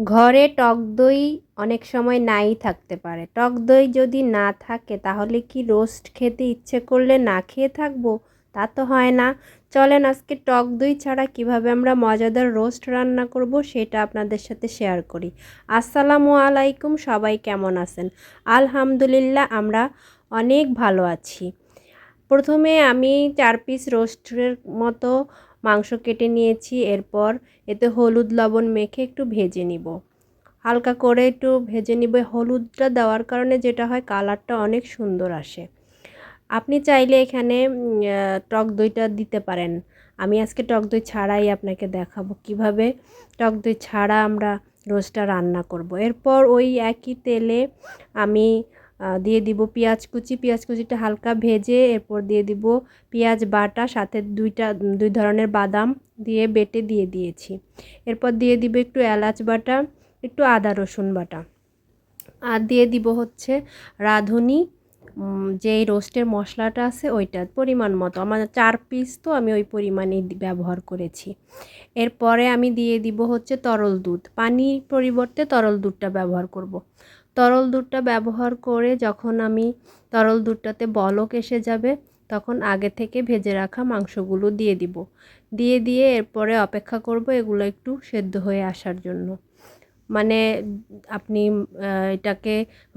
ঘরে টক দই অনেক সময় নাই থাকতে পারে। টক দই যদি না থাকে, তাহলে কি রোস্ট খেতে ইচ্ছে করলে না খেয়ে থাকব? তা তো হয় না। চলেন, আজকে টক দই ছাড়া কীভাবে আমরা মজাদার রোস্ট রান্না করব সেটা আপনাদের সাথে শেয়ার করি। আসসালামু আলাইকুম, সবাই কেমন আছেন? আলহামদুলিল্লাহ, আমরা অনেক ভালো আছি। প্রথমে আমি চার পিস রোস্টের মতো মাংস কেটে নিয়েছি, এরপর এতে হলুদ লবণ মেখে একটু ভেজে নিব। হালকা করে একটু ভেজে নিব। হলুদটা দেওয়ার কারণে যেটা হয় কালারটা অনেক সুন্দর আসে। আপনি চাইলে এখানে টক দইটা দিতে পারেন। আমি আজকে টক দই ছাড়াই আপনাকে দেখাবো কীভাবে টক দই ছাড়া আমরা রোস্টটা রান্না করব। এরপর ওই একই তেলে আমি দিয়ে দিব পেঁয়াজ কুচি। পেঁয়াজ কুচিটা হালকা ভেজে এরপর দিয়ে দিব পেঁয়াজ বাটা, সাথে দুইটা, দুই ধরনের বাদাম দিয়ে বেটে দিয়ে দিয়েছি। এরপর দিয়ে দিব একটু এলাচ বাটা, একটু আদা রসুন বাটা। আর দিয়ে দিব হচ্ছে রাঁধুনি। যেই রোস্টের মশলাটা আছে ওইটা পরিমাণ মতো। আমার চার পিস তো আমি ওই পরিমাণে ব্যবহার করেছি। এরপরে আমি দিয়ে দিব হচ্ছে তরল দুধ। পানির পরিবর্তে তরল দুধটা ব্যবহার করব। তরল দুধটা ব্যবহার করে যখন আমি তরল দুধটাতে বলক এসে যাবে, তখন আগে থেকে ভেজে রাখা মাংসগুলো দিয়ে দিব। দিয়ে দিয়ে এরপরে অপেক্ষা করব এগুলো একটু সেদ্ধ হয়ে আসার জন্য। মানে আপনি এটাকে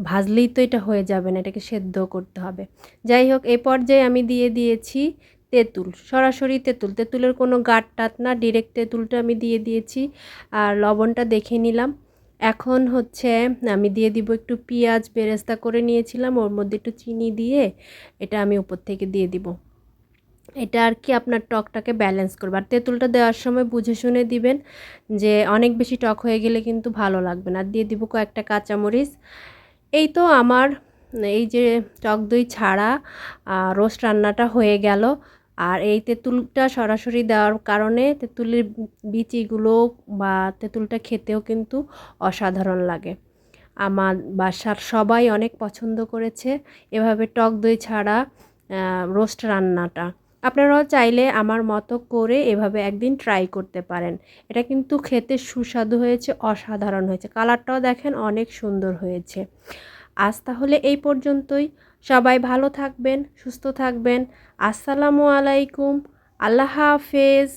ভাজলেই তো এটা হয়ে যাবে না, এটাকে সেদ্ধ করতে হবে। যাই হোক এই পর্যায়ে আমি দিয়ে দিয়েছি তেঁতুল, সরাসরি তেঁতুল। তেঁতুলের কোনো গাট টাত না ডিরেক্ট তেঁতুলটা আমি দিয়ে দিয়েছি আর লবণটা দেখে নিলাম। এখন হচ্ছে আমি দিয়ে দিব একটু পেঁয়াজ, বেরেস্তা করে নিয়েছিলাম, ওর মধ্যে একটু চিনি দিয়ে এটা আমি উপর থেকে দিয়ে দিব। এটা আর কি আপনার টকটাকে ব্যালেন্স করবে। আর তেঁতুলটা দেওয়ার সময় বুঝে শুনে দিবেন যে অনেক বেশি টক হয়ে গেলে কিন্তু ভালো লাগবে না। দিয়ে দিব কয়েকটা কাঁচামরিচ। এই তো আমার এই যে টক দই ছাড়া রোস্ট রান্নাটা হয়ে গেল। আর এই তেঁতুলটা সরাসরি দেওয়ার কারণে তেঁতুলের বিচিগুলো বা তেঁতুলটা খেতেও কিন্তু অসাধারণ লাগে। আমার বাসার সবাই অনেক পছন্দ করেছে এভাবে টক দই ছাড়া রোস্ট রান্নাটা। আপনারাও চাইলে আমার মতো করে এভাবে একদিন ট্রাই করতে পারেন। এটা কিন্তু খেতে সুস্বাদু হয়েছে, অসাধারণ হয়েছে। কালারটাও দেখেন অনেক সুন্দর হয়েছে। আজ তাহলে এই পর্যন্তই। সবাই ভালো থাকবেন, সুস্থ থাকবেন। আসসালামু আলাইকুম। আল্লাহ হাফেজ।